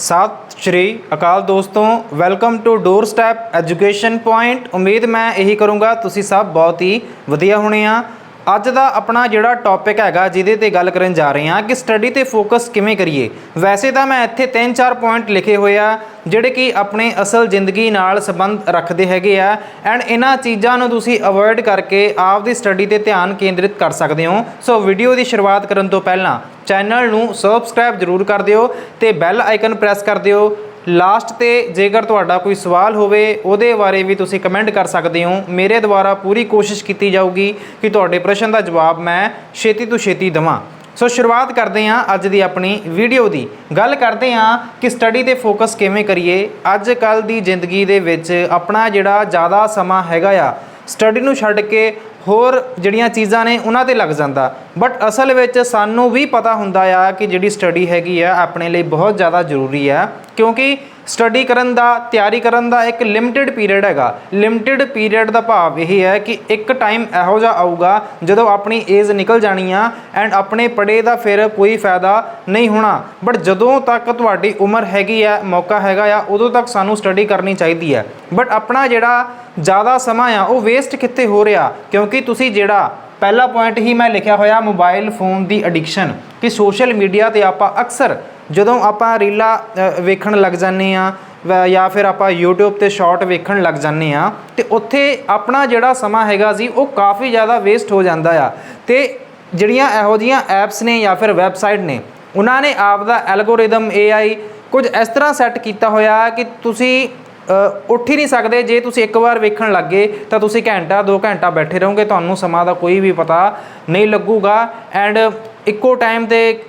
ਸਤਿ ਸ਼੍ਰੀ ਅਕਾਲ ਦੋਸਤੋ welcome to doorstep education point ਉਮੀਦ ਮੈਂ ਇਹੀ ਕਰੂੰਗਾ, ਤੁਸੀਂ ਸਭ ਬਹੁਤ ਹੀ ਵਧੀਆ ਹੋਣੇ ਆ। ਅੱਜ ਦਾ ਆਪਣਾ ਜਿਹੜਾ ਟੌਪਿਕ ਹੈਗਾ, ਜਿਹਦੇ ਤੇ ਗੱਲ ਕਰਨ ਜਾ ਰਹੇ ਹਾਂ ਕਿ ਸਟੱਡੀ ਤੇ ਫੋਕਸ ਕਿਵੇਂ ਕਰੀਏ। ਵੈਸੇ ਤਾਂ ਮੈਂ ਇੱਥੇ 3-4 ਪੁਆਇੰਟ ਲਿਖੇ ਹੋਏ ਆ, ਜਿਹੜੇ ਕਿ ਆਪਣੇ ਅਸਲ ਜ਼ਿੰਦਗੀ ਨਾਲ ਸੰਬੰਧ ਰੱਖਦੇ ਹੈਗੇ ਆ। ਐਂਡ ਇਹਨਾਂ ਚੀਜ਼ਾਂ ਨੂੰ ਤੁਸੀਂ ਅਵੋਇਡ ਕਰਕੇ ਆਪ ਦੀ ਸਟੱਡੀ ਤੇ ਧਿਆਨ ਕੇਂਦਰਿਤ ਕਰ ਸਕਦੇ ਹੋ। ਸੋ ਵੀਡੀਓ ਦੀ ਸ਼ੁਰੂਆਤ ਕਰਨ ਤੋਂ ਪਹਿਲਾਂ ਚੈਨਲ ਨੂੰ ਸਬਸਕ੍ਰਾਈਬ ਜ਼ਰੂਰ ਕਰ ਦਿਓ ਤੇ ਬੈਲ ਆਈਕਨ ਪ੍ਰੈਸ ਕਰ ਦਿਓ। ਲਾਸਟ ਤੇ ਜੇਕਰ ਤੁਹਾਡਾ ਕੋਈ ਸਵਾਲ ਹੋਵੇ, ਉਹਦੇ ਬਾਰੇ ਵੀ ਤੁਸੀਂ ਕਮੈਂਟ ਕਰ ਸਕਦੇ ਹੋ। ਮੇਰੇ ਦੁਆਰਾ ਪੂਰੀ ਕੋਸ਼ਿਸ਼ ਕੀਤੀ ਜਾਊਗੀ ਕਿ ਤੁਹਾਡੇ ਪ੍ਰਸ਼ਨ ਦਾ ਜਵਾਬ ਮੈਂ ਛੇਤੀ ਤੋਂ ਛੇਤੀ ਦਵਾਂ। ਸੋ ਸ਼ੁਰੂਆਤ ਕਰਦੇ ਹਾਂ ਅੱਜ ਦੀ ਆਪਣੀ ਵੀਡੀਓ ਦੀ। ਗੱਲ ਕਰਦੇ ਹਾਂ ਕਿ ਸਟੱਡੀ ਤੇ ਫੋਕਸ ਕਿਵੇਂ ਕਰੀਏ। ਅੱਜ ਕੱਲ ਦੀ ਜ਼ਿੰਦਗੀ ਦੇ ਵਿੱਚ ਆਪਣਾ ਜਿਹੜਾ ਜ਼ਿਆਦਾ ਸਮਾਂ ਹੈਗਾ ਆ ਸਟੱਡੀ ਨੂੰ ਛੱਡ ਕੇ ਹੋਰ ਜਿਹੜੀਆਂ ਚੀਜ਼ਾਂ ਨੇ ਉਹਨਾਂ ਤੇ ਲੱਗ ਜਾਂਦਾ। ਬਟ ਅਸਲ ਵਿੱਚ ਸਾਨੂੰ ਵੀ ਪਤਾ ਹੁੰਦਾ ਆ ਕਿ ਜਿਹੜੀ ਸਟੱਡੀ ਹੈਗੀ ਆ ਆਪਣੇ ਲਈ ਬਹੁਤ ਜ਼ਿਆਦਾ ਜ਼ਰੂਰੀ ਆ। ਕਿਉਂਕਿ ਸਟੱਡੀ ਕਰਨ ਦਾ, ਤਿਆਰੀ ਕਰਨ ਦਾ ਇੱਕ ਲਿਮਟਿਡ ਪੀਰੀਅਡ ਹੈਗਾ। ਲਿਮਟਿਡ ਪੀਰੀਅਡ ਦਾ ਭਾਵ ਇਹ ਹੈ ਕਿ ਇੱਕ ਟਾਈਮ ਇਹੋ ਜਿਹਾ ਆਊਗਾ ਜਦੋਂ ਆਪਣੀ ਏਜ ਨਿਕਲ ਜਾਣੀ ਆ ਐਂਡ ਆਪਣੇ ਪੜੇ ਦਾ ਫਿਰ ਕੋਈ ਫਾਇਦਾ ਨਹੀਂ ਹੋਣਾ। ਬਟ ਜਦੋਂ ਤੱਕ ਤੁਹਾਡੀ ਉਮਰ ਹੈਗੀ ਆ, ਮੌਕਾ ਹੈਗਾ ਆ, ਉਦੋਂ ਤੱਕ ਸਾਨੂੰ ਸਟੱਡੀ ਕਰਨੀ ਚਾਹੀਦੀ ਹੈ। ਬਟ ਆਪਣਾ ਜਿਹੜਾ ਜ਼ਿਆਦਾ ਸਮਾਂ ਆ, ਉਹ ਵੇਸਟ ਕਿੱਥੇ ਹੋ ਰਿਹਾ? ਕਿਉਂਕਿ ਤੁਸੀਂ ਜਿਹੜਾ ਪਹਿਲਾ ਪੁਆਇੰਟ ਹੀ ਮੈਂ ਲਿਖਿਆ ਹੋਇਆ, ਮੋਬਾਈਲ ਫੋਨ ਦੀ ਐਡਿਕਸ਼ਨ ਕਿ ਸੋਸ਼ਲ ਮੀਡੀਆ ਤੇ ਆਪਾਂ ਅਕਸਰ ਜਦੋਂ ਆਪਾਂ ਰੀਲਾਂ ਵੇਖਣ ਲੱਗ ਜਾਂਦੇ ਆ ਜਾਂ ਫਿਰ ਆਪਾਂ YouTube ਤੇ ਸ਼ਾਰਟ ਵੇਖਣ ਲੱਗ ਜਾਂਦੇ ਆ ਤੇ ਉੱਥੇ ਆਪਣਾ ਜਿਹੜਾ ਸਮਾਂ ਹੈਗਾ ਸੀ, ਉਹ ਕਾਫੀ ਜ਼ਿਆਦਾ ਵੇਸਟ ਹੋ ਜਾਂਦਾ ਆ। ਤੇ ਜਿਹੜੀਆਂ ਇਹੋ ਜਿਹੀਆਂ ਐਪਸ ਨੇ ਜਾਂ ਫਿਰ ਵੈਬਸਾਈਟ ਨੇ, ਉਹਨਾਂ ਨੇ ਆਪ ਦਾ ਐਲਗੋਰਿਦਮ AI ਕੁਝ ਇਸ ਤਰ੍ਹਾਂ ਸੈੱਟ ਕੀਤਾ ਹੋਇਆ ਕਿ ਤੁਸੀਂ ਉੱਠ ਹੀ ਨਹੀਂ ਸਕਦੇ, ਜੇ ਤੁਸੀਂ ਇੱਕ ਵਾਰ ਵੇਖਣ ਲੱਗੇ ਤਾਂ ਤੁਸੀਂ ਘੰਟਾ 2 ਘੰਟਾ ਬੈਠੇ ਰਹੋਗੇ, ਤੁਹਾਨੂੰ ਸਮਾਂ ਦਾ ਕੋਈ ਵੀ ਪਤਾ ਨਹੀਂ ਲੱਗੂਗਾ। ਐਂਡ ਇੱਕੋ ਟਾਈਮ ਤੇ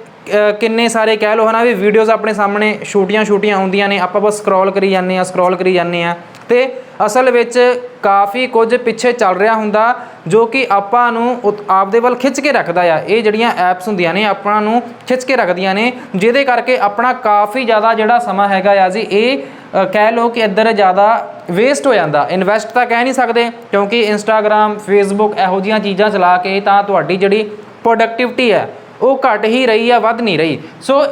ਕਿੰਨੇ ਸਾਰੇ ਕਹਿ ਲਓ ਹਨਾ ਵੀ ਵੀਡੀਓਜ਼ ਆਪਣੇ ਸਾਹਮਣੇ ਛੋਟੀਆਂ ਛੋਟੀਆਂ ਆਉਂਦੀਆਂ ਨੇ, ਆਪਾਂ ਬਸ ਸਕਰੋਲ ਕਰੀ ਜਾਂਦੇ ਆ ਸਕਰੋਲ ਕਰੀ ਜਾਂਦੇ ਆ ਤੇ ਅਸਲ ਵਿੱਚ ਕਾਫੀ ਕੁਝ ਪਿੱਛੇ ਚੱਲ ਰਿਹਾ ਹੁੰਦਾ, ਜੋ ਕਿ ਆਪਾਂ ਨੂੰ ਉਤ- ਆਪਦੇ ਵੱਲ ਖਿੱਚ ਕੇ ਰੱਖਦਾ ਆ। ਇਹ ਜਿਹੜੀਆਂ ਐਪਸ ਹੁੰਦੀਆਂ ਨੇ, ਆਪਾਂ ਨੂੰ ਖਿੱਚ ਕੇ ਰੱਖਦੀਆਂ ਨੇ, ਜਿਹਦੇ ਕਰਕੇ ਆਪਣਾ ਕਾਫੀ ਜ਼ਿਆਦਾ ਜਿਹੜਾ ਸਮਾਂ ਹੈਗਾ ਆ ਜੀ, ਇਹ ਕਹਿ ਲਓ ਕਿ ਇੱਧਰ ਜ਼ਿਆਦਾ ਵੇਸਟ ਹੋ ਜਾਂਦਾ। ਇਨਵੈਸਟ ਤਾਂ ਕਹਿ ਨਹੀਂ ਸਕਦੇ, ਕਿਉਂਕਿ ਇੰਸਟਾਗ੍ਰam ਫੇਸਬੁੱਕ ਇਹੋ ਜਿਹੀਆਂ ਚੀਜ਼ਾਂ ਚਲਾ ਕੇ ਤਾਂ ਤੁਹਾਡੀ ਜਿਹੜੀ ਪ੍ਰੋਡਕਟਿਵਿਟੀ ਹੈ ਉਹ ਘਟ ਹੀ ਰਹੀ ਆ ਵੱਧ ਨਹੀਂ ਰਹੀ। ਸੋ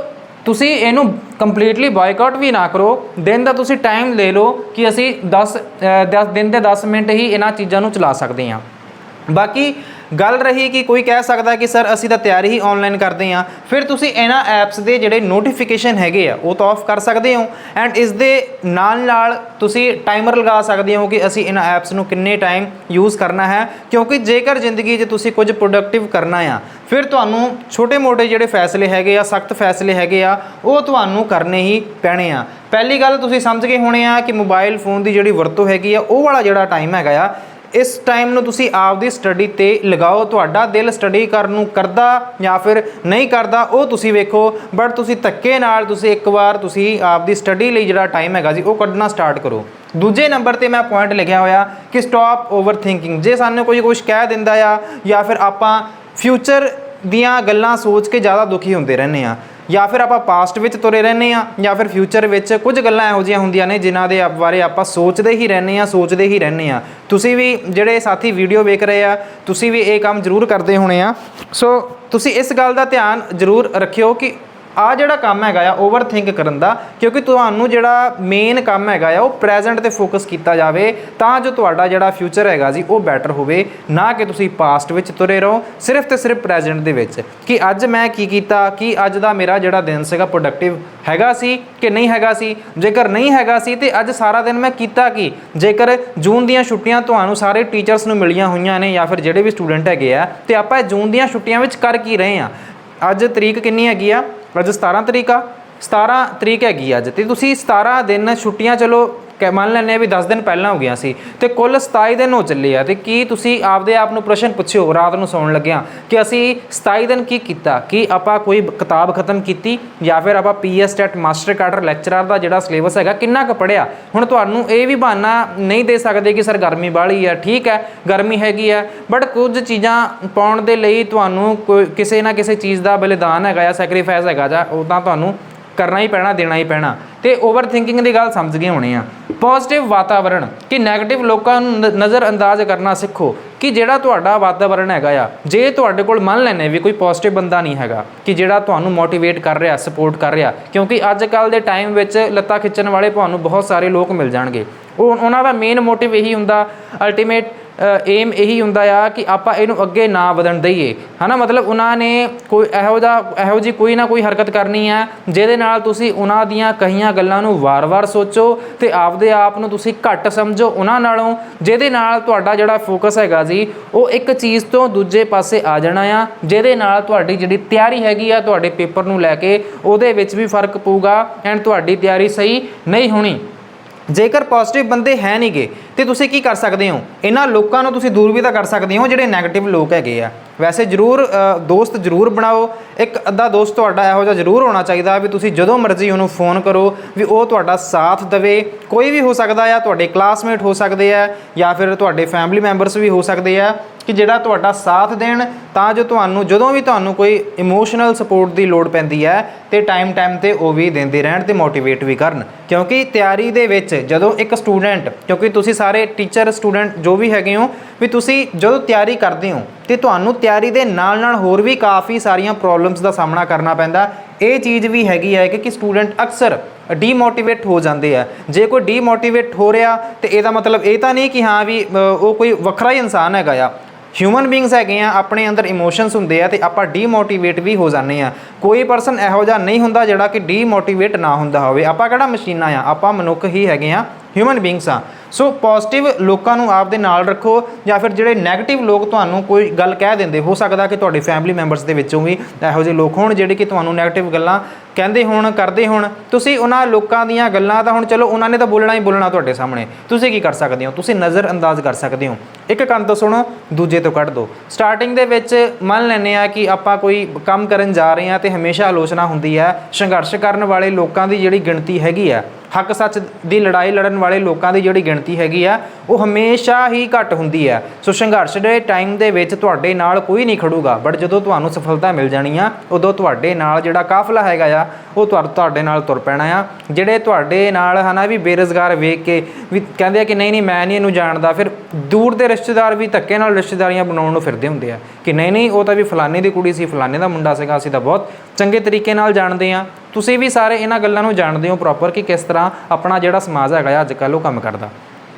ਤੁਸੀਂ ਇਹਨੂੰ ਕੰਪਲੀਟਲੀ ਬਾਈਕਾਟ ਵੀ ਨਾ ਕਰੋ। ਦਿਨ ਦਾ ਤੁਸੀਂ ਟਾਈਮ ਲੈ ਲਓ ਕਿ ਅਸੀਂ 10 10 ਦਿਨ ਦੇ 10 ਮਿੰਟ ਹੀ ਇਹਨਾਂ ਚੀਜ਼ਾਂ ਨੂੰ ਚਲਾ ਸਕਦੇ ਹਾਂ। ਬਾਕੀ ਗੱਲ ਰਹੀ ਕਿ ਕੋਈ ਕਹਿ ਸਕਦਾ ਕਿ ਸਰ ਅਸੀਂ ਤਾਂ ਤਿਆਰੀ ਹੀ ਆਨਲਾਈਨ ਕਰਦੇ ਹਾਂ। ਫਿਰ ਤੁਸੀਂ ਇਹਨਾਂ ਐਪਸ ਦੇ ਜਿਹੜੇ ਨੋਟੀਫਿਕੇਸ਼ਨ ਹੈਗੇ ਆ, ਉਹ ਤਾਂ ਆਫ ਕਰ ਸਕਦੇ ਹੋ। ਐਂਡ ਇਸ ਦੇ ਨਾਲ ਨਾਲ ਤੁਸੀਂ ਟਾਈਮਰ ਲਗਾ ਸਕਦੇ ਹੋ ਕਿ ਅਸੀਂ ਇਹਨਾਂ ਐਪਸ ਨੂੰ ਕਿੰਨੇ ਟਾਈਮ ਯੂਜ਼ ਕਰਨਾ ਹੈ। ਕਿਉਂਕਿ ਜੇਕਰ ਜ਼ਿੰਦਗੀ 'ਚ ਤੁਸੀਂ ਕੁਝ ਪ੍ਰੋਡਕਟਿਵ ਕਰਨਾ ਆ, ਫਿਰ ਤੁਹਾਨੂੰ ਛੋਟੇ-ਮੋਟੇ ਜਿਹੜੇ ਫੈਸਲੇ ਹੈਗੇ ਆ, ਸਖਤ ਫੈਸਲੇ ਹੈਗੇ ਆ, ਉਹ ਤੁਹਾਨੂੰ ਕਰਨੇ ਹੀ ਪੈਣੇ ਆ। ਪਹਿਲੀ ਗੱਲ ਤੁਸੀਂ ਸਮਝ ਗਏ ਹੋਣੇ ਆ ਕਿ ਮੋਬਾਈਲ ਫੋਨ ਦੀ ਜਿਹੜੀ ਵਰਤੋਂ ਹੈਗੀ ਆ, ਉਹ ਵਾਲਾ ਜਿਹੜਾ ਟਾਈਮ ਹੈਗਾ ਆ ਇਸ ਟਾਈਮ ਨੂੰ ਤੁਸੀਂ ਆਪਦੀ ਸਟੱਡੀ ਤੇ ਲਗਾਓ, ਤੁਹਾਡਾ ਦਿਲ ਸਟੱਡੀ ਕਰਨ ਨੂੰ ਕਰਦਾ ਜਾਂ ਫਿਰ ਨਹੀਂ ਕਰਦਾ, ਉਹ ਤੁਸੀਂ ਵੇਖੋ। ਬਟ ਤੁਸੀਂ ਧੱਕੇ ਨਾਲ ਤੁਸੀਂ ਇੱਕ ਵਾਰ ਤੁਸੀਂ ਆਪਦੀ ਸਟੱਡੀ ਲਈ ਜਿਹੜਾ ਟਾਈਮ ਹੈਗਾ ਜੀ ਉਹ ਕੱਢਣਾ ਸਟਾਰਟ ਕਰੋ। ਦੂਜੇ ਨੰਬਰ ਤੇ ਮੈਂ ਪੁਆਇੰਟ ਲਿਖਿਆ ਹੋਇਆ ਕਿ ਸਟਾਪ ਓਵਰ ਥਿੰਕਿੰਗ ਜੇ ਸਾਨੂੰ ਕੋਈ ਕੁਝ ਕਹਿ ਦਿੰਦਾ ਆ ਜਾਂ ਫਿਰ ਆਪਾਂ ਫਿਊਚਰ ਦੀਆਂ ਗੱਲਾਂ ਸੋਚ ਕੇ ਜ਼ਿਆਦਾ ਦੁਖੀ ਹੁੰਦੇ ਰਹਿੰਦੇ ਆ ਜਾਂ ਫਿਰ ਆਪਾਂ ਪਾਸਟ ਵਿੱਚ ਤੁਰੇ ਰਹਿੰਦੇ ਆ ਜਾਂ ਫਿਰ ਫਿਊਚਰ ਵਿੱਚ ਕੁਝ ਗੱਲਾਂ ਇਹੋ ਜਿਹੀਆਂ ਹੁੰਦੀਆਂ ਨੇ ਜਿਨ੍ਹਾਂ ਦੇ ਬਾਰੇ ਆਪਾਂ ਸੋਚਦੇ ਹੀ ਰਹਿੰਦੇ ਆ ਸੋਚਦੇ ਹੀ ਰਹਿੰਦੇ ਆ ਤੁਸੀਂ ਵੀ ਜਿਹੜੇ ਸਾਥੀ ਵੀਡੀਓ ਵੇਖ ਰਹੇ ਆ, ਤੁਸੀਂ ਵੀ ਇਹ ਕੰਮ ਜ਼ਰੂਰ ਕਰਦੇ ਹੋਣੇ ਆ। ਸੋ ਤੁਸੀਂ ਇਸ ਗੱਲ ਦਾ ਧਿਆਨ ਜ਼ਰੂਰ ਰੱਖਿਓ ਕਿ ਆ ਜਿਹੜਾ ਕੰਮ ਹੈਗਾ ਆ ਓਵਰ ਥਿੰਕ ਕਰਨ ਦਾ, ਕਿਉਂਕਿ ਤੁਹਾਨੂੰ ਜਿਹੜਾ ਮੇਨ ਕੰਮ ਹੈਗਾ ਆ, ਉਹ ਪ੍ਰੈਜ਼ੈਂਟ ਤੇ ਫੋਕਸ ਕੀਤਾ ਜਾਵੇ, ਤਾਂ ਜੋ ਤੁਹਾਡਾ ਜਿਹੜਾ ਫਿਊਚਰ ਹੈਗਾ ਜੀ, ਉਹ ਬੈਟਰ ਹੋਵੇ, ਨਾ ਕਿ ਤੁਸੀਂ ਪਾਸਟ ਵਿੱਚ ਤੁਰੇ ਰਹੋ, ਸਿਰਫ ਤੇ ਸਿਰਫ ਪ੍ਰੈਜ਼ੈਂਟ ਦੇ ਵਿੱਚ। ਕਿ ਅੱਜ ਮੈਂ ਕੀ ਕੀਤਾ, ਕਿ ਅੱਜ ਦਾ ਮੇਰਾ ਜਿਹੜਾ ਦਿਨ ਸੀਗਾ ਪ੍ਰੋਡਕਟਿਵ ਹੈਗਾ ਸੀ ਕਿ ਨਹੀਂ ਹੈਗਾ ਸੀ? ਜੇਕਰ ਨਹੀਂ ਹੈਗਾ ਸੀ, ਤੇ ਅੱਜ ਸਾਰਾ ਦਿਨ ਮੈਂ ਕੀਤਾ ਕੀ? ਜੇਕਰ ਜੂਨ ਦੀਆਂ ਛੁੱਟੀਆਂ ਤੁਹਾਨੂੰ ਸਾਰੇ ਟੀਚਰਸ ਨੂੰ ਮਿਲੀਆਂ ਹੋਈਆਂ ਨੇ ਜਾਂ ਫਿਰ ਜਿਹੜੇ ਵੀ ਸਟੂਡੈਂਟ ਹੈਗੇ ਆ, ਤੇ ਆਪਾਂ ਜੂਨ ਦੀਆਂ ਛੁੱਟੀਆਂ ਵਿੱਚ ਕਰ ਕੀ ਰਹੇ ਆ? ਅੱਜ ਤਰੀਕ ਕਿੰਨੀ ਹੈਗੀ ਆ? ਅੱਜ 17 ਤਰੀਕ ਆ। 17 ਤਰੀਕ ਹੈਗੀ ਅੱਜ। ਤੇ ਤੁਸੀਂ 17 ਦਿਨ ਛੁੱਟੀਆਂ ਚਲੋ ਕਹਿ- ਮੰਨ ਲੈਂਦੇ ਆ ਵੀ 10 ਦਿਨ ਪਹਿਲਾਂ ਹੋ ਗਿਆ ਸੀ ਤੇ ਕੁੱਲ 27 ਦਿਨ ਹੋ ਚੱਲੇ ਆ ਤੇ ਕੀ ਤੁਸੀਂ ਆਪਦੇ ਆਪ ਨੂੰ ਪ੍ਰਸ਼ਨ ਪੁੱਛਿਓ, ਰਾਤ ਨੂੰ ਸੌਣ ਲੱਗਿਆਂ ਕਿ ਅਸੀਂ 27 ਦਿਨ ਕੀ ਕੀਤਾ? ਕੀ ਆਪਾਂ ਕੋਈ ਕਿਤਾਬ ਖਤਮ ਕੀਤੀ ਜਾਂ ਫਿਰ ਆਪਾਂ PS TET master cadre lecturer ਦਾ ਜਿਹੜਾ ਸਿਲੇਬਸ ਹੈਗਾ ਕਿੰਨਾ ਕੁ ਪੜਿਆ ਹੁਣ ਤੁਹਾਨੂੰ ਇਹ ਵੀ ਬਹਾਨਾ ਨਹੀਂ ਦੇ ਸਕਦੇ ਕਿ ਸਰ ਗਰਮੀ ਬਾਹਲੀ ਆ ਠੀਕ ਹੈ, ਗਰਮੀ ਹੈਗੀ ਆ ਬਟ ਕੁਝ ਚੀਜ਼ਾਂ ਪਾਉਣ ਦੇ ਲਈ ਤੁਹਾਨੂੰ ਕੋਈ ਕਿਸੇ ਨਾ ਕਿਸੇ ਚੀਜ਼ ਦਾ ਬਲੀਦਾਨ ਹੈਗਾ ਜਾਂ ਸੈਕਰੀਫਾਈਸ ਹੈਗਾ ਜਾਂ ਉਹ ਤਾਂ ਤੁਹਾਨੂੰ ਕਰਨਾ ਹੀ ਪੈਣਾ, ਦੇਣਾ ਹੀ ਪੈਣਾ। ਤੇ ਓਵਰ ਥਿੰਕਿੰਗ ਦੀ ਗੱਲ ਸਮਝ ਗਏ ਹੋਣੇ ਆ। ਪੋਜ਼ਿਟਿਵ ਵਾਤਾਵਰਣ ਕਿ 네ਗੇਟਿਵ ਲੋਕਾਂ ਨੂੰ ਨ- ਨਜ਼ਰ ਅੰਦਾਜ਼ ਕਰਨਾ ਸਿੱਖੋ ਕਿ ਜਿਹੜਾ ਤੁਹਾਡਾ ਵਾਤਾਵਰਣ ਹੈਗਾ ਆ, ਜੇ ਤੁਹਾਡੇ ਕੋਲ ਮੰਨ ਲੈਨੇ ਵੀ ਕੋਈ ਪੋਜ਼ਿਟਿਵ ਬੰਦਾ ਨਹੀਂ ਹੈਗਾ, ਕਿ ਜਿਹੜਾ ਤੁਹਾਨੂੰ ਮੋਟੀਵੇਟ ਕਰ ਰਿਹਾ ਸਪੋਰਟ ਕਰ ਰਿਹਾ, ਕਿਉਂਕਿ ਅੱਜ ਕੱਲ ਦੇ ਟਾਈਮ ਵਿੱਚ ਲੱਤਾਂ ਖਿੱਚਣ ਵਾਲੇ ਤੁਹਾਨੂੰ ਬਹੁਤ ਸਾਰੇ ਲੋਕ ਮਿਲ ਜਾਣਗੇ। ਉਹ, ਉਹਨਾਂ ਦਾ ਮੇਨ ਮੋਟਿਵ ਇਹੀ ਹੁੰਦਾ ਅਲਟੀਮੇਟ ਏਮ ਇਹੀ ਹੁੰਦਾ ਆ ਕਿ ਆਪਾਂ ਇਹਨੂੰ ਅੱਗੇ ਨਾ ਵਧਣ ਦਈਏ। ਹਨਾ? ਮਤਲਬ ਉਹਨਾਂ ਨੇ ਕੋਈ ਇਹੋ ਜਿਹਾ, ਇਹੋ ਜੀ ਕੋਈ ਨਾ ਕੋਈ ਹਰਕਤ ਕਰਨੀ ਹੈ ਜਿਹਦੇ ਨਾਲ ਤੁਸੀਂ ਉਹਨਾਂ ਦੀਆਂ ਕਹੀਆਂ ਗੱਲਾਂ ਨੂੰ ਵਾਰ-ਵਾਰ ਸੋਚੋ ਤੇ ਆਪਦੇ ਆਪ ਨੂੰ ਤੁਸੀਂ ਘੱਟ ਸਮਝੋ ਉਹਨਾਂ ਨਾਲੋਂ, ਜਿਹਦੇ ਨਾਲ ਤੁਹਾਡਾ ਜਿਹੜਾ ਫੋਕਸ ਹੈਗਾ ਜੀ, ਉਹ ਇੱਕ ਚੀਜ਼ ਤੋਂ ਦੂਜੇ ਪਾਸੇ ਆ ਜਾਣਾ ਆ, ਜਿਹਦੇ ਨਾਲ ਤੁਹਾਡੀ ਜਿਹੜੀ ਤਿਆਰੀ ਹੈਗੀ ਆ, ਤੁਹਾਡੇ ਪੇਪਰ ਨੂੰ ਲੈ ਕੇ ਉਹਦੇ ਵਿੱਚ ਵੀ ਫ਼ਰਕ ਪਊਗਾ, ਐਂਡ ਤੁਹਾਡੀ ਤਿਆਰੀ ਸਹੀ ਨਹੀਂ ਹੋਣੀ। ਜੇਕਰ ਪੋਜ਼ਿਟਿਵ ਬੰਦੇ ਹੈ ਨਹੀਂਗੇ ਤੇ ਤੁਸੀਂ ਕੀ ਕਰ ਸਕਦੇ ਹੋ? ਇਹਨਾਂ ਲੋਕਾਂ ਨੂੰ ਤੁਸੀਂ ਦੂਰ ਵੀ ਤਾਂ ਕਰ ਸਕਦੇ ਹੋ, ਜਿਹੜੇ 네ਗੇਟਿਵ ਲੋਕ ਹੈਗੇ ਆ। ਵੈਸੇ ਜ਼ਰੂਰ ਦੋਸਤ ਜ਼ਰੂਰ ਬਣਾਓ। ਇੱਕ ਅੱਧਾ ਦੋਸਤ ਤੁਹਾਡਾ ਇਹੋ ਜਿਹਾ ਜ਼ਰੂਰ ਹੋਣਾ ਚਾਹੀਦਾ ਵੀ ਤੁਸੀਂ ਜਦੋਂ ਮਰਜ਼ੀ ਉਹਨੂੰ ਫੋਨ ਕਰੋ ਵੀ ਉਹ ਤੁਹਾਡਾ ਸਾਥ ਦੇਵੇ। ਕੋਈ ਵੀ ਹੋ ਸਕਦਾ ਆ, ਤੁਹਾਡੇ ਕਲਾਸਮੇਟ ਹੋ ਸਕਦੇ ਆ ਜਾਂ ਫਿਰ ਤੁਹਾਡੇ ਫੈਮਿਲੀ ਮੈਂਬਰਸ ਵੀ ਹੋ ਸਕਦੇ ਆ ਕਿ ਜਿਹੜਾ ਤੁਹਾਡਾ ਸਾਥ ਦੇਣ, ਤਾਂ ਜੋ ਤੁਹਾਨੂੰ, ਜਦੋਂ ਵੀ ਤੁਹਾਨੂੰ ਕੋਈ ਇਮੋਸ਼ਨਲ ਸਪੋਰਟ ਦੀ ਲੋੜ ਪੈਂਦੀ ਹੈ ਤੇ ਟਾਈਮ ਟਾਈਮ ਤੇ ਉਹ ਵੀ ਦਿੰਦੇ ਰਹਿਣ ਤੇ ਮੋਟੀਵੇਟ ਵੀ ਕਰਨ। ਕਿਉਂਕਿ ਤਿਆਰੀ ਦੇ ਵਿੱਚ ਜਦੋਂ ਇੱਕ ਸਟੂਡੈਂਟ ਕਿਉਂਕਿ ਤੁਸੀਂ ਸਾਰੇ ਟੀਚਰ ਸਟੂਡੈਂਟ ਜੋ ਵੀ ਹੈਗੇ ਹੋ, ਵੀ ਤੁਸੀਂ ਜਦੋਂ ਤਿਆਰੀ ਕਰਦੇ ਹੋ ਤੇ ਤੁਹਾਨੂੰ ਤਿਆਰੀ ਦੇ ਨਾਲ ਨਾਲ ਹੋਰ ਵੀ ਕਾਫੀ ਸਾਰੀਆਂ ਪ੍ਰੋਬਲਮਸ ਦਾ ਸਾਹਮਣਾ ਕਰਨਾ ਪੈਂਦਾ। ਇਹ ਚੀਜ਼ ਵੀ ਹੈਗੀ ਹੈ ਕਿ ਕਿ ਸਟੂਡੈਂਟ ਅਕਸਰ ਡੀਮੋਟੀਵੇਟ ਹੋ ਜਾਂਦੇ ਆ। ਜੇ ਕੋਈ ਡੀਮੋਟੀਵੇਟ ਹੋ ਰਿਹਾ ਤੇ ਇਹਦਾ ਮਤਲਬ ਇਹ ਤਾਂ ਨਹੀਂ ਕਿ ਹਾਂ ਵੀ ਉਹ ਕੋਈ ਵੱਖਰਾ ਹੀ ਇਨਸਾਨ ਹੈਗਾ ਆ। ਹਿਊਮਨ ਬੀਇੰਗਸ ਹੈਗੇ ਆ, ਆਪਣੇ ਅੰਦਰ ਇਮੋਸ਼ਨਸ ਹੁੰਦੇ ਆ ਤੇ ਆਪਾਂ ਡੀਮੋਟੀਵੇਟ ਵੀ ਹੋ ਜਾਂਦੇ ਆ। ਕੋਈ ਪਰਸਨ ਇਹੋ ਜਿਹਾ ਨਹੀਂ ਹੁੰਦਾ ਜਿਹੜਾ ਕਿ ਡੀਮੋਟੀਵੇਟ ਨਾ ਹੁੰਦਾ ਹੋਵੇ। ਆਪਾਂ ਕਿਹੜਾ ਮਸ਼ੀਨਾਂ ਆ? ਆਪਾਂ ਮਨੁੱਖ ਹੀ ਹੈਗੇ ਆ। ਹਿਊਮਨ ਬੀਇੰਗਸ ਆ। ਸੋ ਪੋਜ਼ਿਟਿਵ ਲੋਕਾਂ ਨੂੰ ਆਪਦੇ ਨਾਲ ਰੱਖੋ ਜਾਂ ਫਿਰ ਜਿਹੜੇ 네ਗੇਟਿਵ ਲੋਕ ਤੁਹਾਨੂੰ ਕੋਈ ਗੱਲ ਕਹਿ ਦਿੰਦੇ, ਹੋ ਸਕਦਾ ਕਿ ਤੁਹਾਡੇ ਫੈਮਿਲੀ ਮੈਂਬਰਸ ਦੇ ਵਿੱਚੋਂ ਵੀ ਇਹੋ ਜਿਹੇ ਲੋਕ ਹੋਣ ਜਿਹੜੇ ਕਿ ਤੁਹਾਨੂੰ 네ਗੇਟਿਵ ਗੱਲਾਂ ਕਹਿੰਦੇ ਹੋਣ, ਕਰਦੇ ਹੋਣ। ਤੁਸੀਂ ਉਹਨਾਂ ਲੋਕਾਂ ਦੀਆਂ ਗੱਲਾਂ ਤਾਂ ਹੁਣ ਚਲੋ ਉਹਨਾਂ ਨੇ ਤਾਂ ਬੋਲਣਾ ਹੀ ਬੋਲਣਾ ਤੁਹਾਡੇ ਸਾਹਮਣੇ। ਤੁਸੀਂ ਕੀ ਕਰ ਸਕਦੇ ਹੋ? ਤੁਸੀਂ ਨਜ਼ਰ ਅੰਦਾਜ਼ ਕਰ ਸਕਦੇ ਹੋ। ਇੱਕ ਕੰਨ ਤੋਂ ਸੁਣੋ, ਦੂਜੇ ਤੋਂ ਕੱਢ ਦਿਓ ਸਟਾਰਟਿੰਗ ਦੇ ਵਿੱਚ ਮੰਨ ਲੈਂਦੇ ਆ ਕਿ ਆਪਾਂ ਕੋਈ ਕੰਮ ਕਰਨ ਜਾ ਰਹੇ ਹਾਂ ਤੇ ਹਮੇਸ਼ਾ ਆਲੋਚਨਾ ਹੁੰਦੀ ਹੈ, ਸੰਘਰਸ਼ ਕਰਨ ਵਾਲੇ ਲੋਕਾਂ ਦੀ ਜਿਹੜੀ ਗਿਣਤੀ ਹੈਗੀ ਆ ਹੱਕ ਸੱਚ ਦੀ ਲੜਾਈ ਲੜਨ ਵਾਲੇ ਲੋਕਾਂ ਦੀ ਜਿਹੜੀ ਗਿਣਤੀ ਹੈਗੀ ਆ, ਉਹ ਹਮੇਸ਼ਾ ਹੀ ਘੱਟ ਹੁੰਦੀ ਹੈ ਸੋ ਸੰਘਰਸ਼ ਦੇ ਟਾਈਮ ਦੇ ਵਿੱਚ ਤੁਹਾਡੇ ਨਾਲ ਕੋਈ ਨਹੀਂ ਖੜੂਗਾ ਬਟ ਜਦੋਂ ਤੁਹਾਨੂੰ ਸਫਲਤਾ ਮਿਲ ਜਾਣੀ ਆ, ਉਦੋਂ ਤੁਹਾਡੇ ਨਾਲ ਜਿਹੜਾ ਕਾਫਲਾ ਹੈਗਾ ਆ, ਉਹ ਤੁਹਾ- ਤੁਹਾਡੇ ਨਾਲ ਤੁਰ ਪੈਣਾ ਆ। ਜਿਹੜੇ ਤੁਹਾਡੇ ਨਾਲ ਹਨਾ ਵੀ ਬੇਰੁਜ਼ਗਾਰ ਵੇਖ ਕੇ ਵੀ ਕਹਿੰਦੇ ਆ ਕਿ ਨਹੀਂ ਨਹੀਂ, ਮੈਂ ਨਹੀਂ ਇਹਨੂੰ ਜਾਣਦਾ, ਫਿਰ ਦੂਰ ਦੇ ਰਿਸ਼ਤੇਦਾਰ ਵੀ ਧੱਕੇ ਨਾਲ ਰਿਸ਼ਤੇਦਾਰੀਆਂ ਬਣਾਉਣ ਨੂੰ ਫਿਰਦੇ ਹੁੰਦੇ ਆ। ਕਿ ਨਹੀਂ ਨਹੀਂ, ਉਹ ਤਾਂ ਵੀ ਫਲਾਣੇ ਦੀ ਕੁੜੀ ਸੀ, ਫਲਾਣੇ ਦਾ ਮੁੰਡਾ ਸੀਗਾ, ਅਸੀਂ ਤਾਂ ਬਹੁਤ ਚੰਗੇ ਤਰੀਕੇ ਨਾਲ ਜਾਣਦੇ ਆ। ਤੁਸੀਂ ਵੀ ਸਾਰੇ ਇਹਨਾਂ ਗੱਲਾਂ ਨੂੰ ਜਾਣਦੇ ਹੋ ਪ੍ਰੋਪਰ ਕਿ ਕਿਸ ਤਰ੍ਹਾਂ ਆਪਣਾ ਜਿਹੜਾ ਸਮਾਜ ਹੈਗਾ ਆ ਅੱਜ ਕੱਲ੍ਹ ਉਹ ਕੰਮ ਕਰਦਾ।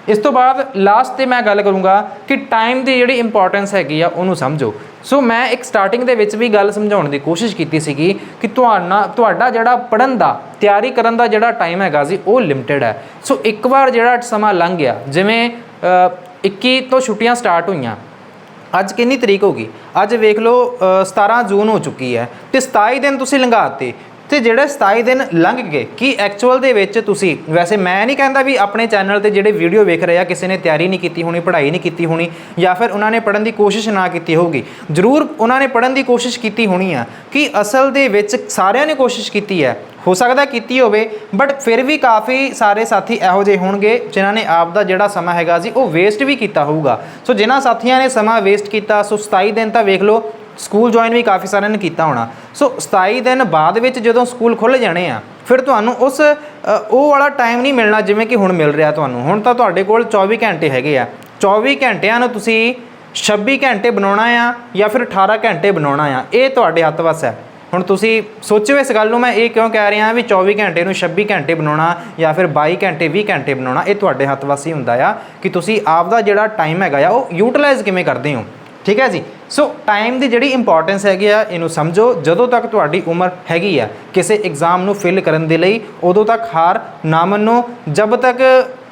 ਇਸ ਤੋਂ ਬਾਅਦ ਲਾਸਟ ਤੇ ਮੈਂ ਗੱਲ ਕਰੂੰਗਾ ਕਿ ਟਾਈਮ ਦੀ ਜਿਹੜੀ ਇੰਪੋਰਟੈਂਸ ਹੈਗੀ ਆ ਉਹਨੂੰ ਸਮਝੋ। ਸੋ ਮੈਂ ਇੱਕ ਸਟਾਰਟਿੰਗ ਦੇ ਵਿੱਚ ਵੀ ਗੱਲ ਸਮਝਾਉਣ ਦੀ ਕੋਸ਼ਿਸ਼ ਕੀਤੀ ਸੀਗੀ ਕਿ ਤੁਹਾਡਾ ਤੁਹਾਡਾ ਜਿਹੜਾ ਪੜਨ ਦਾ ਤਿਆਰੀ ਕਰਨ ਦਾ ਜਿਹੜਾ ਟਾਈਮ ਹੈਗਾ ਸੀ ਉਹ ਲਿਮਟਿਡ ਹੈ। ਸੋ ਇੱਕ ਵਾਰ ਜਿਹੜਾ ਸਮਾਂ ਲੰਘ ਗਿਆ ਜਿਵੇਂ ਅ, 21 ਤੋਂ ਛੁੱਟੀਆਂ ਸਟਾਰਟ ਹੋਈਆਂ। ਅੱਜ ਕਿੰਨੀ ਤਰੀਕ ਹੋ ਗਈ? ਅੱਜ ਵੇਖ ਲਓ ਅ, 17 ਜੂਨ ਹੋ ਚੁੱਕੀ ਹੈ ਤੇ 27 ਦਿਨ ਤੁਸੀਂ ਲੰਘਾਤੇ ਤੇ ਜਿਹੜੇ 27 ਦਿਨ ਲੰਘ ਗਏ, ਕੀ ਐਕਚੁਅਲ ਦੇ ਵਿੱਚ ਤੁਸੀਂ, ਵੈਸੇ ਮੈਂ ਨਹੀਂ ਕਹਿੰਦਾ ਵੀ ਆਪਣੇ ਚੈਨਲ ਤੇ ਜਿਹੜੇ ਵੀਡੀਓ ਵੇਖ ਰਹੇ ਆ, ਕਿਸੇ ਨੇ ਤਿਆਰੀ ਨਹੀਂ ਕੀਤੀ ਹੋਣੀ, ਪੜ੍ਹਾਈ ਨਹੀਂ ਕੀਤੀ ਹੋਣੀ, ਜਾਂ ਫਿਰ ਉਹਨਾਂ ਨੇ ਪੜ੍ਹਨ ਦੀ ਕੋਸ਼ਿਸ਼ ਨਾ ਕੀਤੀ ਹੋਊਗੀ। ਜ਼ਰੂਰ ਉਹਨਾਂ ਨੇ ਪੜ੍ਹਨ ਦੀ ਕੋਸ਼ਿਸ਼ ਕੀਤੀ ਹੋਣੀ ਆ। ਕਿ ਅਸਲ ਦੇ ਵਿੱਚ ਸਾਰਿਆਂ ਨੇ ਕੋਸ਼ਿਸ਼ ਕੀਤੀ ਹੈ? ਹੋ ਸਕਦਾ ਕੀਤੀ ਹੋਵੇ ਬਟ ਫਿਰ ਵੀ ਕਾਫੀ ਸਾਰੇ ਸਾਥੀ ਇਹੋ ਜਿਹੇ ਹੋਣਗੇ, ਜਿਨ੍ਹਾਂ ਨੇ ਆਪ ਦਾ ਜਿਹੜਾ ਸਮਾਂ ਹੈਗਾ ਸੀ, ਉਹ ਵੇਸਟ ਵੀ ਕੀਤਾ ਹੋਊਗਾ। ਸੋ ਜਿਨ੍ਹਾਂ ਸਾਥੀਆਂ ਨੇ ਸਮਾਂ ਵੇਸਟ ਕੀਤਾ, ਸੋ 27 ਦਿਨ ਤਾਂ ਵੇਖ ਲਓ ਸਕੂਲ ਜੁਆਇਨ ਵੀ ਕਾਫੀ ਸਾਰਿਆਂ ਨੇ ਕੀਤਾ ਹੋਣਾ। ਸੋ 27 ਦਿਨ ਬਾਅਦ ਵਿੱਚ ਜਦੋਂ ਸਕੂਲ ਖੁੱਲ ਜਾਣੇ ਆ, ਫਿਰ ਤੁਹਾਨੂੰ ਉਸ ਉਹ ਵਾਲਾ ਟਾਈਮ ਨਹੀਂ ਮਿਲਣਾ ਜਿਵੇਂ ਕਿ ਹੁਣ ਮਿਲ ਰਿਹਾ ਤੁਹਾਨੂੰ। ਹੁਣ ਤਾਂ ਤੁਹਾਡੇ ਕੋਲ 24 ਘੰਟੇ ਹੈਗੇ ਆ। 24 ਘੰਟਿਆਂ ਨੂੰ ਤੁਸੀਂ 26 ਘੰਟੇ ਬਣਾਉਣਾ ਆ ਜਾਂ ਫਿਰ 18 ਘੰਟੇ ਬਣਾਉਣਾ ਆ। ਇਹ ਤੁਹਾਡੇ ਹੱਥ ਵੱਸ ਹੈ ਹੁਣ ਤੁਸੀਂ ਸੋਚੋ ਇਸ ਗੱਲ ਨੂੰ, ਮੈਂ ਇਹ ਕਿਉਂ ਕਹਿ ਰਿਹਾ ਵੀ 24 ਘੰਟੇ ਨੂੰ 26 ਘੰਟੇ ਬਣਾਉਣਾ ਜਾਂ ਫਿਰ 22 ਘੰਟੇ 20 ਘੰਟੇ ਬਣਾਉਣਾ, ਇਹ ਤੁਹਾਡੇ ਹੱਥ ਵੱਸ ਹੀ ਹੁੰਦਾ ਆ ਕਿ ਤੁਸੀਂ ਆਪ ਦਾ ਜਿਹੜਾ ਟਾਈਮ ਹੈਗਾ ਆ, ਉਹ ਯੂਟਿਲਾਈਜ਼ ਕਿਵੇਂ ਕਰਦੇ ਹੋ। ਠੀਕ ਹੈ ਜੀ? ਸੋ ਟਾਈਮ ਦੀ ਜਿਹੜੀ ਇੰਪੋਰਟੈਂਸ ਹੈਗੀ ਆ, ਇਹਨੂੰ ਸਮਝੋ, ਜਦੋਂ ਤੱਕ ਤੁਹਾਡੀ ਉਮਰ ਹੈਗੀ ਆ, ਕਿਸੇ ਐਗਜ਼ਾਮ ਨੂੰ ਫਿਲ ਕਰਨ ਦੇ ਲਈ, ਉਦੋਂ ਤੱਕ ਹਾਰ ਨਾ ਮੰਨੋ। ਜਦ ਤੱਕ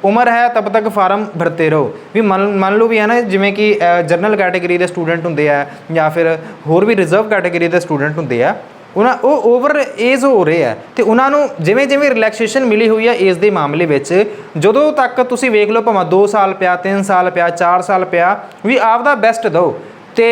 ਉਮਰ ਹੈ, ਤਬ ਤੱਕ ਫਾਰਮ ਭਰਤੇ ਰਹੋ। ਵੀ ਮੰਨ ਮੰਨ ਲਓ ਵੀ ਹੈ ਨਾ, ਜਿਵੇਂ ਕਿ ਜਨਰਲ ਕੈਟਾਗਰੀ ਦੇ ਸਟੂਡੈਂਟ ਹੁੰਦੇ ਆ, ਜਾਂ ਫਿਰ ਹੋਰ ਵੀ ਰਿਜ਼ਰਵ ਕੈਟਾਗਰੀ ਦੇ ਸਟੂਡੈਂਟ ਹੁੰਦੇ ਆ, ਉਹਨਾਂ, ਉਹ ਓਵਰ ਏਜ ਹੋ ਰਹੇ ਆ, ਤੇ ਉਹਨਾਂ ਨੂੰ ਜਿਵੇਂ ਜਿਵੇਂ ਰਿਲੈਕਸੇਸ਼ਨ ਮਿਲੀ ਹੋਈ ਆ ਏਜ ਦੇ ਮਾਮਲੇ ਵਿੱਚ, ਜਦੋਂ ਤੱਕ ਤੁਸੀਂ ਵੇਖ ਲਓ, ਭਾਵੇਂ 2 ਸਾਲ ਪਿਆ 3 ਸਾਲ ਪਿਆ 4 ਸਾਲ ਪਿਆ, ਵੀ ਆਪ ਦਾ ਬੈਸਟ ਦਿਓ। ਤੇ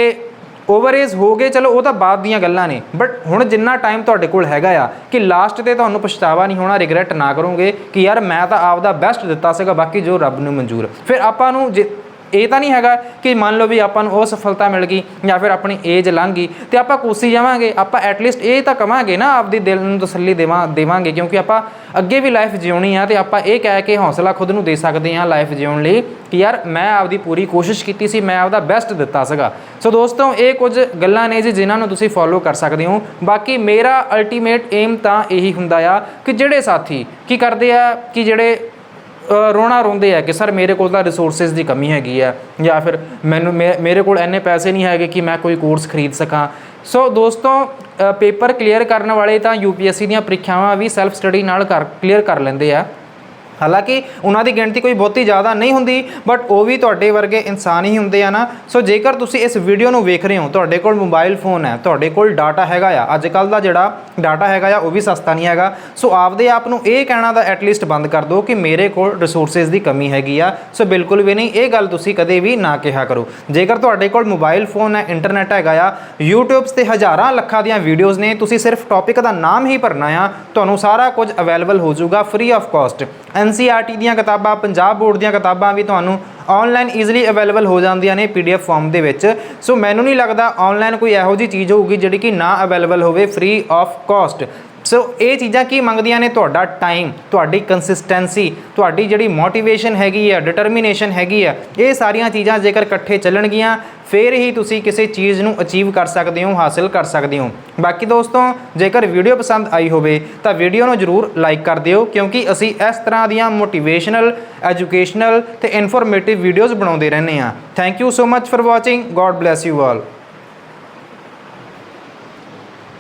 ਓਵਰ ਏਜ ਹੋ ਗਏ, ਚਲੋ ਉਹ ਤਾਂ ਬਾਅਦ ਦੀਆਂ ਗੱਲਾਂ ਨੇ ਬਟ ਹੁਣ ਜਿੰਨਾ ਟਾਈਮ ਤੁਹਾਡੇ ਕੋਲ ਹੈਗਾ ਆ ਕਿ ਲਾਸਟ ਤੇ ਤੁਹਾਨੂੰ ਪਛਤਾਵਾ ਨਹੀਂ ਹੋਣਾ ਰਿਗਰੈਟ ਨਾ ਕਰੋਗੇ ਕਿ ਯਾਰ ਮੈਂ ਤਾਂ ਆਪਦਾ ਬੈਸਟ ਦਿੱਤਾ ਸੀਗਾ, ਬਾਕੀ ਜੋ ਰੱਬ ਨੂੰ ਮਨਜ਼ੂਰ ਫਿਰ ਆਪਾਂ ਨੂੰ ਜੇ ਇਹ ਤਾਂ ਨਹੀਂ ਹੈਗਾ ਕਿ ਮੰਨ ਲਓ ਵੀ ਆਪਾਂ ਨੂੰ ਉਹ ਸਫਲਤਾ ਮਿਲ ਗਈ ਜਾਂ ਫਿਰ ਆਪਣੀ ਏਜ ਲੰਘ ਗਈ ਤੇ ਆਪਾਂ ਕੋਸੀ ਜਾਵਾਂਗੇ, ਆਪਾਂ ਐਟਲੀਸਟ ਇਹ ਤਾਂ ਕਵਾਂਗੇ ਨਾ, ਆਪਦੀ ਦਿਲ ਨੂੰ ਤਸੱਲੀ ਦੇਵਾਂ, ਦੇਵਾਂਗੇ ਕਿਉਂਕਿ ਆਪਾਂ ਅੱਗੇ ਵੀ ਲਾਈਫ ਜਿਉਣੀ ਆ ਤੇ ਆਪਾਂ ਇਹ ਕਹਿ ਕੇ ਹੌਸਲਾ ਖੁਦ ਨੂੰ ਦੇ ਸਕਦੇ ਹਾਂ ਲਾਈਫ ਜਿਉਣ ਲਈ ਕਿ ਯਾਰ ਮੈਂ ਆਪਦੀ ਪੂਰੀ ਕੋਸ਼ਿਸ਼ ਕੀਤੀ ਸੀ, ਮੈਂ ਆਪਦਾ ਬੈਸਟ ਦਿੱਤਾ ਸੀਗਾ। ਸੋ ਦੋਸਤੋ, ਇਹ ਕੁਝ ਗੱਲਾਂ ਨੇ ਜੀ ਜਿਨ੍ਹਾਂ ਨੂੰ ਤੁਸੀਂ ਫੋਲੋ ਕਰ ਸਕਦੇ ਹੋ। ਬਾਕੀ ਮੇਰਾ ਅਲਟੀਮੇਟ ਏਮ ਤਾਂ ਇਹੀ ਹੁੰਦਾ ਆ ਕਿ ਜਿਹੜੇ ਸਾਥੀ ਕੀ ਕਰਦੇ ਆ, ਕਿ ਜਿਹੜੇ ਰੋਣਾ ਰੋਂਦੇ ਆ ਕਿ ਸਰ ਮੇਰੇ ਕੋਲ ਤਾਂ ਰਿਸੋਰਸਸ ਦੀ ਕਮੀ ਹੈਗੀ ਆ ਜਾਂ ਫਿਰ ਮੈਨੂੰ ਮੇ- ਮੇਰੇ ਕੋਲ ਇੰਨੇ ਪੈਸੇ ਨਹੀਂ ਹੈਗੇ ਕਿ ਮੈਂ ਕੋਈ ਕੋਰਸ ਖਰੀਦ ਸਕਾਂ। ਸੋ ਦੋਸਤੋ ਪੇਪਰ ਕਲੀਅਰ ਕਰਨ ਵਾਲੇ ਤਾਂ ਯੂਪੀਐਸਸੀ ਦੀਆਂ ਪ੍ਰੀਖਿਆਵਾਂ ਵੀ ਸੈਲਫ ਸਟੱਡੀ ਨਾਲ ਕਰ ਕਲੀਅਰ ਕਰ ਲੈਂਦੇ ਆ। ਹਾਲਾਂਕਿ ਉਹਨਾਂ ਦੀ ਗਿਣਤੀ ਕੋਈ ਬਹੁਤੀ ਜ਼ਿਆਦਾ ਨਹੀਂ ਹੁੰਦੀ ਬਟ ਉਹ ਵੀ ਤੁਹਾਡੇ ਵਰਗੇ ਇਨਸਾਨ ਹੀ ਹੁੰਦੇ ਆ ਨਾ। ਸੋ ਜੇਕਰ ਤੁਸੀਂ ਇਸ ਵੀਡੀਓ ਨੂੰ ਵੇਖ ਰਹੇ ਹੋ, ਤੁਹਾਡੇ ਕੋਲ ਮੋਬਾਈਲ ਫੋਨ ਹੈ, ਤੁਹਾਡੇ ਕੋਲ ਡਾਟਾ ਹੈਗਾ ਆ। ਅੱਜ ਕੱਲ ਦਾ ਜਿਹੜਾ ਡਾਟਾ ਹੈਗਾ ਆ, ਉਹ ਵੀ ਸਸਤਾ ਨਹੀਂ ਹੈਗਾ। ਸੋ ਆਪਦੇ ਆਪ ਨੂੰ ਇਹ ਕਹਿਣਾ ਦਾ ਐਟਲੀਸਟ ਬੰਦ ਕਰ ਦਿਓ ਕਿ ਮੇਰੇ ਕੋਲ ਰਿਸੋਰਸਸ ਦੀ ਕਮੀ ਹੈਗੀ ਆ। ਸੋ ਬਿਲਕੁਲ ਵੀ ਨਹੀਂ, ਇਹ ਗੱਲ ਤੁਸੀਂ ਕਦੇ ਵੀ ਨਾ ਕਿਹਾ ਕਰੋ। ਜੇਕਰ ਤੁਹਾਡੇ ਕੋਲ ਮੋਬਾਈਲ ਫੋਨ ਹੈ ਇੰਟਰਨੈਟ ਹੈਗਾ ਆ, YouTube ਤੇ ਹਜ਼ਾਰਾਂ ਲੱਖਾਂ ਦੀਆਂ ਵੀਡੀਓਜ਼ ਨੇ, ਤੁਸੀਂ ਸਿਰਫ ਟੌਪਿਕ ਦਾ ਨਾਮ ਹੀ ਭਰਨਾ ਆ, ਤੁਹਾਨੂੰ ਸਾਰਾ ਕੁਝ ਅਵੇਲੇਬਲ ਹੋ ਜਾਊਗਾ ਫ੍ਰੀ ਆਫ ਕਾਸਟ NCERT ਦੀਆਂ ਕਿਤਾਬਾਂ, ਪੰਜਾਬ ਬੋਰਡ ਦੀਆਂ ਕਿਤਾਬਾਂ ਵੀ ਤੁਹਾਨੂੰ ਆਨਲਾਈਨ ਈਜ਼ੀਲੀ ਅਵੇਲੇਬਲ ਹੋ ਜਾਂਦੀਆਂ ਨੇ ਪੀਡੀਐਫ ਫਾਰਮ ਦੇ ਵਿੱਚ। ਸੋ ਮੈਨੂੰ ਨਹੀਂ ਲੱਗਦਾ ਆਨਲਾਈਨ ਕੋਈ ਇਹੋ ਜੀ ਚੀਜ਼ ਹੋਊਗੀ ਜਿਹੜੀ ਕਿ ਨਾ ਅਵੇਲੇਬਲ ਹੋਵੇ ਫ੍ਰੀ ਆਫ ਕਾਸਟ ਸੋ ਇਹ ਚੀਜ਼ਾਂ ਕੀ ਮੰਗਦੀਆਂ ਨੇ? ਤੁਹਾਡਾ ਟਾਈਮ ਤੁਹਾਡੀ ਕੰਸਿਸਟੈਂਸੀ ਤੁਹਾਡੀ ਜਿਹੜੀ ਮੋਟੀਵੇਸ਼ਨ ਹੈਗੀ ਆ ਡਿਟਰਮੀਨੇਸ਼ਨ ਹੈਗੀ ਆ, ਇਹ ਸਾਰੀਆਂ ਚੀਜ਼ਾਂ ਜੇਕਰ ਇਕੱਠੇ ਚੱਲਣਗੀਆਂ, ਫਿਰ ਹੀ ਤੁਸੀਂ ਕਿਸੇ ਚੀਜ਼ ਨੂੰ ਅਚੀਵ ਕਰ ਸਕਦੇ ਹੋ, ਹਾਸਿਲ ਕਰ ਸਕਦੇ ਹੋ। ਬਾਕੀ ਦੋਸਤੋ, ਜੇਕਰ ਵੀਡੀਓ ਪਸੰਦ ਆਈ ਹੋਵੇ, ਤਾਂ ਵੀਡੀਓ ਨੂੰ ਜਰੂਰ ਲਾਈਕ ਕਰ ਦਿਓ, ਕਿਉਂਕਿ ਅਸੀਂ ਇਸ ਤਰ੍ਹਾਂ ਦੀਆਂ ਮੋਟੀਵੇਸ਼ਨਲ ਐਜੂਕੇਸ਼ਨਲ ਤੇ ਇਨਫੋਰਮੇਟਿਵ ਵੀਡੀਓਜ਼ ਬਣਾਉਂਦੇ ਰਹਿੰਦੇ ਹਾਂ। Thank you so much for watching god bless you all